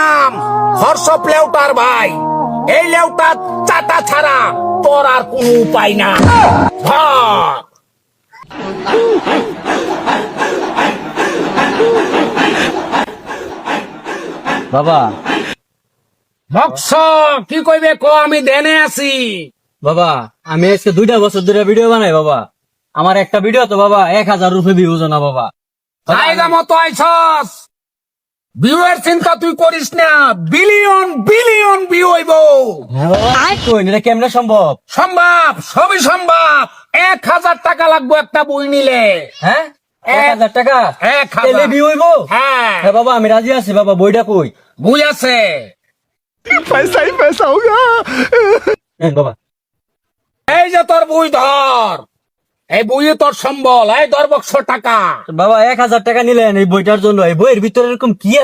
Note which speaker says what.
Speaker 1: নাম হর্ষ লেউটার ভাই এই লেউটা চাটা ছাড়া তোর আর কোনো উপায় না। ধর।
Speaker 2: বাবা।
Speaker 1: ভক্স কি কইবে ক আমি দেনে আছি।
Speaker 2: বাবা আমি আজকে দুইটা বছর ধরে ভিডিও বানাই বাবা। আমার একটা ভিডিও তো বাবা এক হাজার রুপে ভিউজ না বাবা।
Speaker 1: জায়গা মতো আইছস। ভিউয়ের চিন্তা তুই করিস না। বিলিয়ন বিলিয়ন ভিউ হইব।
Speaker 2: কই এটা কেমনে সম্ভব?
Speaker 1: সম্ভব সবই সম্ভব। এক হাজার টাকা লাগবে একটা বই নিলে।
Speaker 2: হ্যাঁ? এক হাজার টাকা?
Speaker 1: এক হাজার।
Speaker 2: ভিউ হইব?
Speaker 1: হ্যাঁ।
Speaker 2: হ্যাঁ বাবা আমি রাজি আছি বাবা বইটা কই?
Speaker 1: বই আছে।
Speaker 2: হ্যাঁ বাবা।
Speaker 1: এই যে তোর বই ধর। এই বইয়ে তোর সম্বল। এই ধর বক্স টাকা।
Speaker 2: বাবা এক হাজার টাকা নিলেন এই বইটার জন্য। এই বইয়ের ভিতরে এরকম কি